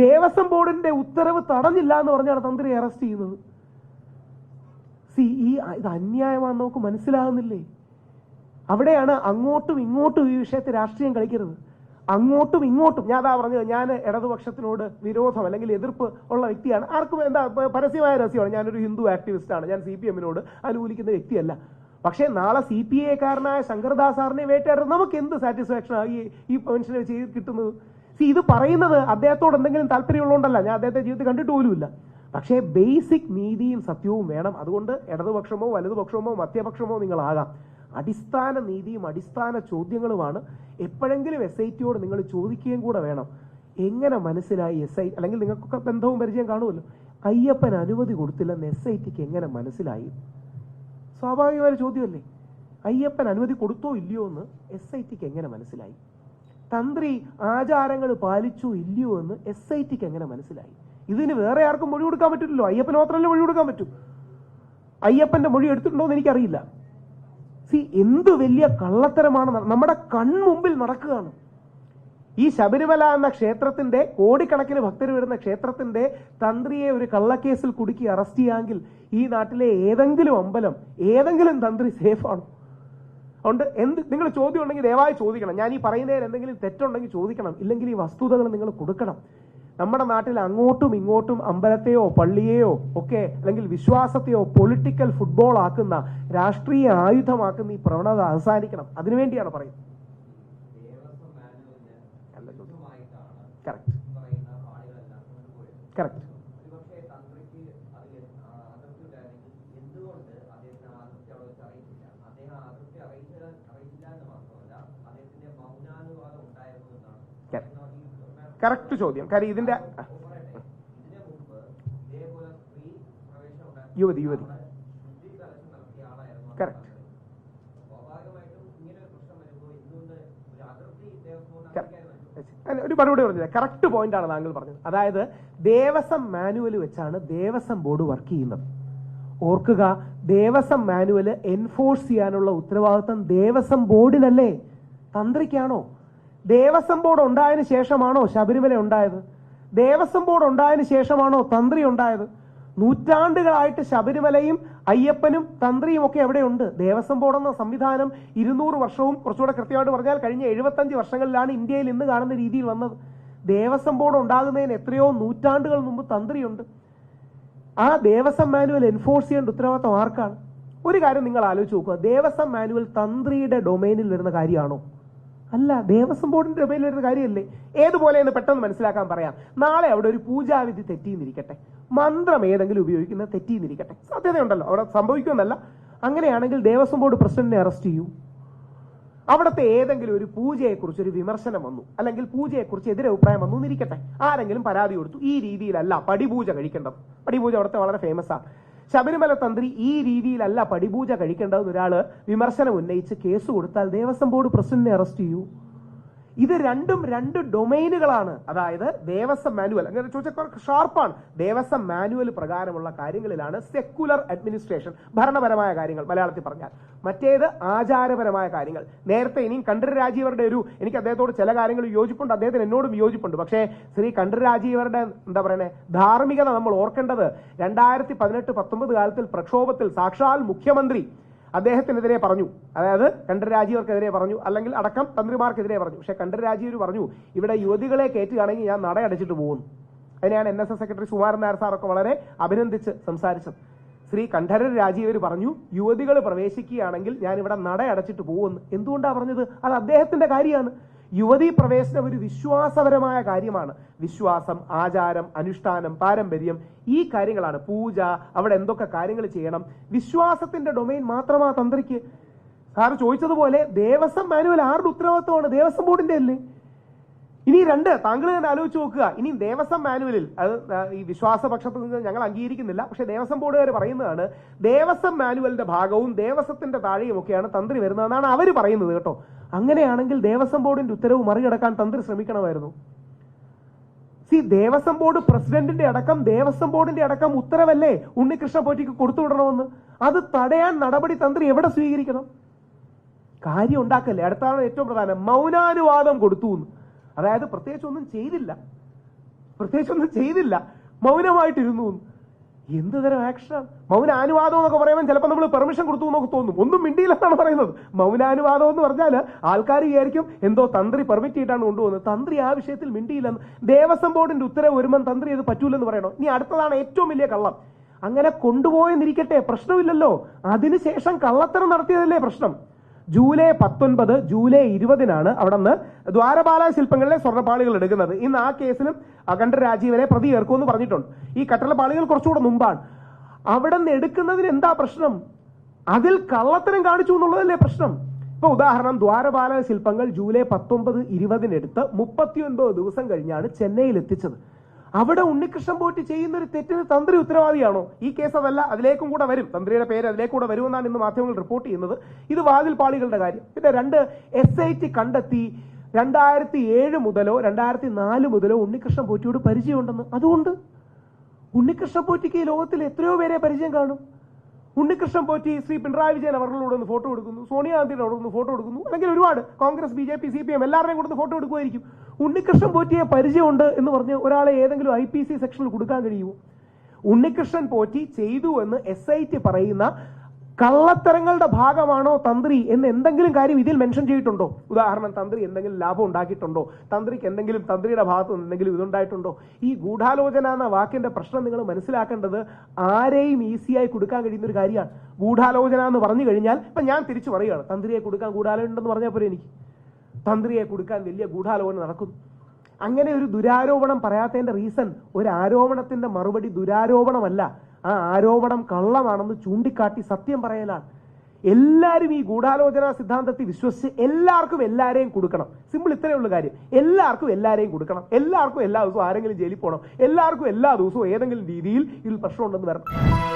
ദേവസ്വം ബോർഡിന്റെ ഉത്തരവ് തടഞ്ഞില്ല എന്ന് പറഞ്ഞാണ് തന്ത്രി അറസ്റ്റ് ചെയ്യുന്നത്. സി ഈ ഇത് അന്യായമാണെന്ന് നമുക്ക് മനസ്സിലാകുന്നില്ലേ? അവിടെയാണ് അങ്ങോട്ടും ഇങ്ങോട്ടും ഈ വിഷയത്തെ രാഷ്ട്രീയം കളിക്കരുത് അങ്ങോട്ടും ഇങ്ങോട്ടും ഞാൻ അതാ പറഞ്ഞത് ഞാൻ ഇടതുപക്ഷത്തിനോട് വിരോധം അല്ലെങ്കിൽ എതിർപ്പ് ഉള്ള വ്യക്തിയാണ്. ആർക്കും എന്താ പരസ്യമായ രഹസ്യമാണ്. ഞാനൊരു ഹിന്ദു ആക്ടിവിസ്റ്റാണ്. ഞാൻ സി പി എമ്മിനോട് അനുകൂലിക്കുന്ന വ്യക്തിയല്ല. പക്ഷേ നാളെ സി പി ഐക്കാരനായ ശങ്കർദാസ് സാറിനെ വേട്ടയാടുന്നത് നമുക്ക് എന്ത് സാറ്റിസ്ഫാക്ഷൻ ഈ ഈ പെൻഷനെ ചെയ്ത് കിട്ടുന്നത്? സി ഇത് പറയുന്നത് അദ്ദേഹത്തോട് എന്തെങ്കിലും താല്പര്യമുള്ളതുകൊണ്ടല്ല. ഞാൻ അദ്ദേഹത്തെ ജീവിതത്തിൽ കണ്ടിട്ട് പോലുമില്ല. പക്ഷേ ബേസിക് നീതിയും സത്യവും വേണം. അതുകൊണ്ട് ഇടതുപക്ഷമോ വലതുപക്ഷമോ മധ്യപക്ഷമോ നിങ്ങളാകാം. അടിസ്ഥാന നീതിയും അടിസ്ഥാന ചോദ്യങ്ങളുമാണ്. എപ്പോഴെങ്കിലും എസ് ഐ ടിയോട് നിങ്ങൾ ചോദിക്കുകയും കൂടെ വേണം. എങ്ങനെ മനസ്സിലായി എസ് ഐ അല്ലെങ്കിൽ നിങ്ങൾക്കൊക്കെ ബന്ധവും പരിചയം കാണുമല്ലോ. അയ്യപ്പൻ അനുമതി കൊടുത്തില്ലെന്ന് എസ് ഐ ടിക്ക് എങ്ങനെ മനസ്സിലായി? സ്വാഭാവികമായ ചോദ്യമല്ലേ? അയ്യപ്പൻ അനുമതി കൊടുത്തോ ഇല്ലയോ എന്ന് എസ് ഐ ടിക്ക് എങ്ങനെ മനസ്സിലായി? തന്ത്രി ആചാരങ്ങൾ പാലിച്ചു ഇല്ലയോ എന്ന് എസ് ഐ ടിക്ക് എങ്ങനെ മനസ്സിലായി? ഇതിന് വേറെ ആർക്കും മൊഴി കൊടുക്കാൻ പറ്റില്ലല്ലോ. അയ്യപ്പൻ മാത്രമല്ലേ മൊഴി കൊടുക്കാൻ പറ്റൂ. അയ്യപ്പന്റെ മൊഴി എടുത്തിട്ടുണ്ടോ എന്ന് എനിക്കറിയില്ല. സി എന്ത് വലിയ കള്ളത്തരമാണ് നമ്മുടെ കൺമുമ്പിൽ നടക്കുകയാണ്. ഈ ശബരിമല എന്ന ക്ഷേത്രത്തിന്റെ കോടിക്കണക്കിന് ഭക്തർ വരുന്ന ക്ഷേത്രത്തിന്റെ തന്ത്രിയെ ഒരു കള്ളക്കേസിൽ കുടുക്കി അറസ്റ്റ് ചെയ്യാമെങ്കിൽ ഈ നാട്ടിലെ ഏതെങ്കിലും അമ്പലം ഏതെങ്കിലും തന്ത്രി സേഫാണോ അതുകൊണ്ട് എന്ത് നിങ്ങൾ ചോദ്യം ഉണ്ടെങ്കിൽ ദയവായി ചോദിക്കണം. ഞാൻ ഈ പറയുന്നതിൽ എന്തെങ്കിലും തെറ്റുണ്ടെങ്കിൽ ചോദിക്കണം. ഇല്ലെങ്കിൽ ഈ വസ്തുതകൾ നിങ്ങൾ കൊടുക്കണം. നമ്മുടെ നാട്ടിൽ അങ്ങോട്ടും ഇങ്ങോട്ടും അമ്പലത്തെയോ പള്ളിയെയോ ഒക്കെ അല്ലെങ്കിൽ വിശ്വാസത്തെയോ പൊളിറ്റിക്കൽ ഫുട്ബോൾ ആക്കുന്ന രാഷ്ട്രീയ ആയുധമാക്കുന്ന ഈ പ്രവണത അവസാനിക്കണം. അതിനുവേണ്ടിയാണ് പറയുന്നത്. കറക്റ്റ് കറക്റ്റ് ഒരുപക്ഷെ തന്ത്രിക്ക് അതിൽ അതൃപ്തി ഉണ്ടായിരുന്നെങ്കിൽ എന്തുകൊണ്ട് അദ്ദേഹത്തിന് ആ അതൃപ്തി അവിടെ വെച്ച് അറിയിച്ചില്ല അദ്ദേഹം ആ അതൃപ്തി അറിയിച്ച അറിയിച്ചില്ല എന്ന് മാത്രമല്ല അദ്ദേഹത്തിന്റെ മൗനാനുവാദം ഉണ്ടായിരുന്നു എന്നാണ് Correct. എന്നാൽ ഈ പ്രമേയ- കറക്റ്റ് ചോദ്യം കാര്യം ഇതിന്റെ ഓ, പറയട്ടെ. ഇതിന് മുമ്പ് ഇതേപോലെ സ്ത്രീ പ്രവേശനം ഉണ്ടായിരുന്നു. യുവതി, യുവതി. അവിടെ ശുദ്ധി കലശം നടത്തിയ ആളായിരുന്നു ആ Correct. തന്ത്രി. സ്വാഭാവികമായിട്ടും ഇങ്ങനെ ഒരു പ്രശ്നം വരുമ്പോൾ എന്തുകൊണ്ട് ചോദ്യം. കാര്യം ഇതിന്റെ യുവതി യുവതി. കറക്റ്റ് ഒരു മറുപടി പറഞ്ഞില്ല കറക്റ്റ് പോയിന്റ് ആണ് താങ്കൾ പറഞ്ഞത്. അതായത് ദേവസ്വം മാനുവൽ വെച്ചാണ് ദേവസ്വം ബോർഡ് വർക്ക് ചെയ്യുന്നത്. ഓർക്കുക ദേവസ്വം മാനുവൽ എൻഫോഴ്സ് ചെയ്യാനുള്ള ഉത്തരവാദിത്തം ദേവസ്വം ബോർഡിനല്ലേ തന്ത്രിക്കാണോ? ദേവസ്വം ബോർഡ് ഉണ്ടായതിനു ശേഷമാണോ ശബരിമല ഉണ്ടായത്? ദേവസ്വം ബോർഡ് ഉണ്ടായതിനു ശേഷമാണോ തന്ത്രി ഉണ്ടായത്? നൂറ്റാണ്ടുകളായിട്ട് ശബരിമലയും അയ്യപ്പനും തന്ത്രിയും ഒക്കെ എവിടെയുണ്ട്? ദേവസ്വം ബോർഡ് എന്ന സംവിധാനം ഇരുന്നൂറ് വർഷവും കുറച്ചുകൂടെ കൃത്യമായിട്ട് പറഞ്ഞാൽ കഴിഞ്ഞ എഴുപത്തഞ്ച് വർഷങ്ങളിലാണ് ഇന്ത്യയിൽ ഇന്ന് കാണുന്ന രീതിയിൽ വന്നത്. ദേവസ്വം ബോർഡ് ഉണ്ടാകുന്നതിന് എത്രയോ നൂറ്റാണ്ടുകൾ മുമ്പ് തന്ത്രിയുണ്ട്. ആ ദേവസ്വം മാനുവൽ എൻഫോഴ്സ് ചെയ്യേണ്ട ഉത്തരവാദിത്തം ആർക്കാണ്? ഒരു കാര്യം നിങ്ങൾ ആലോചിച്ച് നോക്കുക. ദേവസ്വം മാനുവൽ തന്ത്രിയുടെ ഡൊമൈനിൽ വരുന്ന കാര്യമാണോ? അല്ല ദേവസ്വം ബോർഡിന്റെ ഡൊമൈനിൽ വരുന്ന കാര്യമല്ലേ? ഏതുപോലെ എന്ന് പെട്ടെന്ന് മനസ്സിലാക്കാൻ പറയാം. നാളെ അവിടെ ഒരു പൂജാവിധി തെറ്റിന്നിരിക്കട്ടെ മന്ത്രം ഏതെങ്കിലും ഉപയോഗിക്കുന്നത് തെറ്റിന്നിരിക്കട്ടെ സാധ്യതയുണ്ടല്ലോ. അവിടെ സംഭവിക്കുമെന്നല്ല. അങ്ങനെയാണെങ്കിൽ ദേവസ്വം ബോർഡ് പ്രസിഡന്റിനെ അറസ്റ്റ് ചെയ്യൂ. അവിടുത്തെ ഏതെങ്കിലും ഒരു പൂജയെക്കുറിച്ച് ഒരു വിമർശനം വന്നു. അല്ലെങ്കിൽ പൂജയെക്കുറിച്ച് എതിരഭിപ്രായം വന്നു എന്നിരിക്കട്ടെ. ആരെങ്കിലും പരാതി കൊടുത്തു. ഈ രീതിയിലല്ല പടിപൂജ കഴിക്കേണ്ടത്. പടിപൂജ അവിടുത്തെ വളരെ ഫേമസ് ആണ് ശബരിമല തന്ത്രി ഈ രീതിയിലല്ല പടിപൂജ കഴിക്കേണ്ടതെന്ന് ഒരാൾ വിമർശനം ഉന്നയിച്ച് കേസ് കൊടുത്താൽ ദേവസ്വം ബോർഡ് പ്രസിഡന്റിനെ അറസ്റ്റ് ചെയ്യൂ. ഇത് രണ്ടും രണ്ട് ഡൊമൈനുകളാണ് അതായത് ദേവസ്വം മാനുവൽ അങ്ങനെ ചോദിച്ചാൽ ഷാർപ്പാണ് ദേവസ്വം മാനുവൽ പ്രകാരമുള്ള കാര്യങ്ങളിലാണ് സെക്കുലർ അഡ്മിനിസ്ട്രേഷൻ ഭരണപരമായ കാര്യങ്ങൾ മലയാളത്തിൽ പറഞ്ഞാൽ. മറ്റേത് ആചാരപരമായ കാര്യങ്ങൾ. നേരത്തെ ഇനിയും കണ്ഠര രാജീവരുടെ ഒരു എനിക്ക് അദ്ദേഹത്തോട് ചില കാര്യങ്ങൾ യോജിപ്പുണ്ട് അദ്ദേഹത്തിന് എന്നോടും യോജിപ്പുണ്ട്. പക്ഷേ ശ്രീ കണ്ഠര രാജീവരുടെ എന്താ പറയുന്നത് ധാർമ്മികത നമ്മൾ ഓർക്കേണ്ടത് രണ്ടായിരത്തി പതിനെട്ട് പത്തൊമ്പത് കാലത്തിൽ പ്രക്ഷോഭത്തിൽ സാക്ഷാൽ മുഖ്യമന്ത്രി അദ്ദേഹത്തിനെതിരെ പറഞ്ഞു. അതായത് കണ്ടരാജീവർക്കെതിരെ പറഞ്ഞു. അല്ലെങ്കിൽ അടക്കം തന്ത്രിമാർക്കെതിരെ പറഞ്ഞു. പക്ഷെ കണ്ടരാജീവർ പറഞ്ഞു ഇവിടെ യുവതികളെ കയറ്റുകയാണെങ്കിൽ ഞാൻ നടയടച്ചിട്ട് പോകുന്നു അതിനെയാണ് N S S secretary Sumaran Nair സാറൊക്കെ വളരെ അഭിനന്ദിച്ച് സംസാരിച്ചത് ശ്രീ കണ്ഠരർ രാജീവർ പറഞ്ഞു യുവതികൾ പ്രവേശിക്കുകയാണെങ്കിൽ ഞാൻ ഇവിടെ നടയടച്ചിട്ട് പോകുമെന്ന് എന്തുകൊണ്ടാണ് പറഞ്ഞത്? അത് അദ്ദേഹത്തിന്റെ കാര്യമാണ്. യുവതീ പ്രവേശനം ഒരു വിശ്വാസപരമായ കാര്യമാണ്. വിശ്വാസം ആചാരം അനുഷ്ഠാനം പാരമ്പര്യം ഈ കാര്യങ്ങളാണ്. പൂജ അവിടെ എന്തൊക്കെ കാര്യങ്ങൾ ചെയ്യണം. വിശ്വാസത്തിന്റെ ഡൊമൈൻ മാത്രമാ തന്ത്രിക്ക്. സാറ് ചോദിച്ചതുപോലെ ദേവസ്വം മാനുവൽ ആരുടെ ഉത്തരവാദിത്വമാണ്? ദേവസ്വം ബോർഡിന്റെ അല്ലേ? രണ്ട് താങ്കൾ തന്നെ ആലോചിച്ച് നോക്കുക. ഇനി ദേവസ്വം മാനുവലിൽ അത് ഈ വിശ്വാസപക്ഷത്തിൽ നിന്ന് ഞങ്ങൾ അംഗീകരിക്കുന്നില്ല. പക്ഷെ ദേവസ്വം ബോർഡുകാർ പറയുന്നതാണ് ദേവസ്വം മാനുവലിന്റെ ഭാഗവും ദേവസ്വത്തിന്റെ താഴെയും ഒക്കെയാണ് തന്ത്രി വരുന്നതെന്നാണ് അവർ പറയുന്നത് കേട്ടോ. അങ്ങനെയാണെങ്കിൽ ദേവസ്വം ബോർഡിന്റെ ഉത്തരവ് മറികടക്കാൻ തന്ത്രി ശ്രമിക്കണമായിരുന്നു. സി ദേവസ്വം ബോർഡ് പ്രസിഡന്റിന്റെ അടക്കം ദേവസ്വം ബോർഡിന്റെ അടക്കം ഉത്തരവല്ലേ ഉണ്ണികൃഷ്ണ പോറ്റിക്ക് കൊടുത്തു വിടണമെന്ന്? അത് തടയാൻ നടപടി തന്ത്രി എവിടെ സ്വീകരിക്കണം? കാര്യം ഉണ്ടാക്കല്ലേ? അടുത്താണ് ഏറ്റവും പ്രധാനം. മൗനാനുവാദം കൊടുത്തു എന്ന്. അതായത് പ്രത്യേകിച്ച് ഒന്നും ചെയ്തില്ല. പ്രത്യേകിച്ച് ഒന്നും ചെയ്തില്ല. മൗനമായിട്ടിരുന്നു. എന്ത് തരം മൗന മൗനാനുവാദം എന്നൊക്കെ പറയുമ്പോൾ ചിലപ്പോൾ നമ്മൾ പെർമിഷൻ കൊടുത്തു എന്നൊക്കെ തോന്നും. ഒന്നും മിണ്ടിയില്ലെന്നാണ് പറയുന്നത്. മൗനാനുവാദം എന്ന് പറഞ്ഞാൽ ആൾക്കാർ വിചാരിക്കും എന്തോ തന്ത്രി പെർമിറ്റ് ചെയ്തിട്ടാണ് കൊണ്ടുപോകുന്നത്. തന്ത്രി ആ വിഷയത്തിൽ മിണ്ടിയില്ലെന്ന്. ദേവസ്വം ബോർഡിന്റെ ഉത്തരവ് വരുമ്പം തന്ത്രി ഇത് പറ്റൂലെന്ന് പറയണോ? ഇനി അടുത്തതാണ് ഏറ്റവും വലിയ കള്ളം. അങ്ങനെ കൊണ്ടുപോയെന്നിരിക്കട്ടെ പ്രശ്നമില്ലല്ലോ. അതിനുശേഷം കള്ളത്തരം നടത്തിയതല്ലേ പ്രശ്നം? ജൂലൈ പത്തൊൻപത് ജൂലൈ ഇരുപതിനാണ് അവിടെ നിന്ന് ദ്വാരപാല ശില്പങ്ങളിലെ സ്വർണപ്പാളികൾ എടുക്കുന്നത്. ഇന്ന് ആ കേസിലും അഖണ്ഡ രാജീവനെ പ്രതി ചേർക്കുമെന്ന് പറഞ്ഞിട്ടുണ്ട്. ഈ കട്ടളപ്പാളികൾ കുറച്ചുകൂടെ മുമ്പാണ്. അവിടെ നിന്ന് എടുക്കുന്നതിന് എന്താ പ്രശ്നം? അതിൽ കള്ളത്തരം കാണിച്ചു എന്നുള്ളതല്ലേ പ്രശ്നം? ഇപ്പൊ ഉദാഹരണം ദ്വാരപാല ശില്പങ്ങൾ ജൂലൈ പത്തൊമ്പത് ഇരുപതിനെടുത്ത് മുപ്പത്തിയൊൻപത് ദിവസം കഴിഞ്ഞാണ് ചെന്നൈയിൽ എത്തിച്ചത്. അവിടെ ഉണ്ണികൃഷ്ണൻ പോയിട്ട് ചെയ്യുന്ന ഒരു തെറ്റിന് തന്ത്രി ഉത്തരവാദിയാണോ? ഈ കേസ് അതല്ല അതിലേക്കും കൂടെ വരും. തന്ത്രിയുടെ പേര് അതിലേക്കൂടെ വരുമെന്നാണ് ഇന്ന് മാധ്യമങ്ങൾ റിപ്പോർട്ട് ചെയ്യുന്നത്. ഇത് വാതിൽ പാളികളുടെ കാര്യം. പിന്നെ രണ്ട് എസ് ഐ ടി കണ്ടെത്തി രണ്ടായിരത്തി ഏഴ് മുതലോ രണ്ടായിരത്തി നാല് മുതലോ ഉണ്ണികൃഷ്ണൻ പോറ്റിയോട് പരിചയമുണ്ടെന്ന്. അതുകൊണ്ട് ഉണ്ണികൃഷ്ണൻ പോറ്റിക്ക് ലോകത്തിൽ എത്രയോ പേരെ പരിചയം കാണും. ഉണ്ണികൃഷ്ണൻ പോറ്റി ശ്രീ പിണറായി വിജയൻ അവരുടെ ഒന്ന് ഫോട്ടോ എടുക്കുന്നു. സോണിയാഗാന്ധിയുടെ അവിടെ നിന്ന് ഫോട്ടോ എടുക്കുന്നു. അല്ലെങ്കിൽ ഒരുപാട് Congress B J P C P M എല്ലാവരുടെയും കൂടെ ഫോട്ടോ എടുക്കുമായിരിക്കും. ഉണ്ണികൃഷ്ണൻ പോറ്റിയെ പരിചയമുണ്ട് എന്ന് പറഞ്ഞ് ഒരാളെ ഏതെങ്കിലും ഐ പി സി സെക്ഷനിൽ കൊടുക്കാൻ കഴിയുമോ? ഉണ്ണികൃഷ്ണൻ പോറ്റി ചെയ്തു എന്ന് എസ് ഐ ടി പറയുന്ന കള്ളത്തരങ്ങളുടെ ഭാഗമാണോ തന്ത്രി എന്ന് എന്തെങ്കിലും കാര്യം ഇതിൽ മെൻഷൻ ചെയ്തിട്ടുണ്ടോ? ഉദാഹരണം തന്ത്രി എന്തെങ്കിലും ലാഭം ഉണ്ടാക്കിയിട്ടുണ്ടോ? തന്ത്രിക്ക് എന്തെങ്കിലും തന്ത്രിയുടെ ഭാഗത്ത് എന്തെങ്കിലും ഇതുണ്ടായിട്ടുണ്ടോ? ഈ ഗൂഢാലോചന എന്ന വാക്കിന്റെ പ്രശ്നം നിങ്ങൾ മനസ്സിലാക്കേണ്ടത് ആരെയും ഈസിയായി കൊടുക്കാൻ കഴിയുന്ന ഒരു കാര്യമാണ്. ഗൂഢാലോചന എന്ന് പറഞ്ഞു കഴിഞ്ഞാൽ ഇപ്പൊ ഞാൻ തിരിച്ചു പറയുകയാണ് തന്ത്രിയെ കൊടുക്കാൻ ഗൂഢാലോചന ഉണ്ടെന്ന് പറഞ്ഞാൽ പോലെ എനിക്ക്? തന്ത്രിയെ കൊടുക്കാൻ വലിയ ഗൂഢാലോചന നടക്കുന്നു. അങ്ങനെ ഒരു ദുരാരോപണം പറയാത്തതിന്റെ റീസൺ ഒരു ആരോപണത്തിന്റെ മറുപടി ദുരാരോപണമല്ല. ആ ആരോപണം കള്ളമാണെന്ന് ചൂണ്ടിക്കാട്ടി സത്യം പറയലാണ്. എല്ലാവരും ഈ ഗൂഢാലോചന സിദ്ധാന്തത്തിൽ വിശ്വസിച്ച് എല്ലാവർക്കും എല്ലാവരെയും കൊടുക്കണം. സിമ്പിൾ ഇത്രയേ ഉള്ളൂ കാര്യം. എല്ലാവർക്കും എല്ലാവരെയും കൊടുക്കണം. എല്ലാവർക്കും എല്ലാ ദിവസവും ആരെങ്കിലും ജയിലിൽ പോകണം. എല്ലാവർക്കും എല്ലാ ദിവസവും ഏതെങ്കിലും രീതിയിൽ ഇതിൽ പ്രശ്നമുണ്ടെന്ന് വരണം.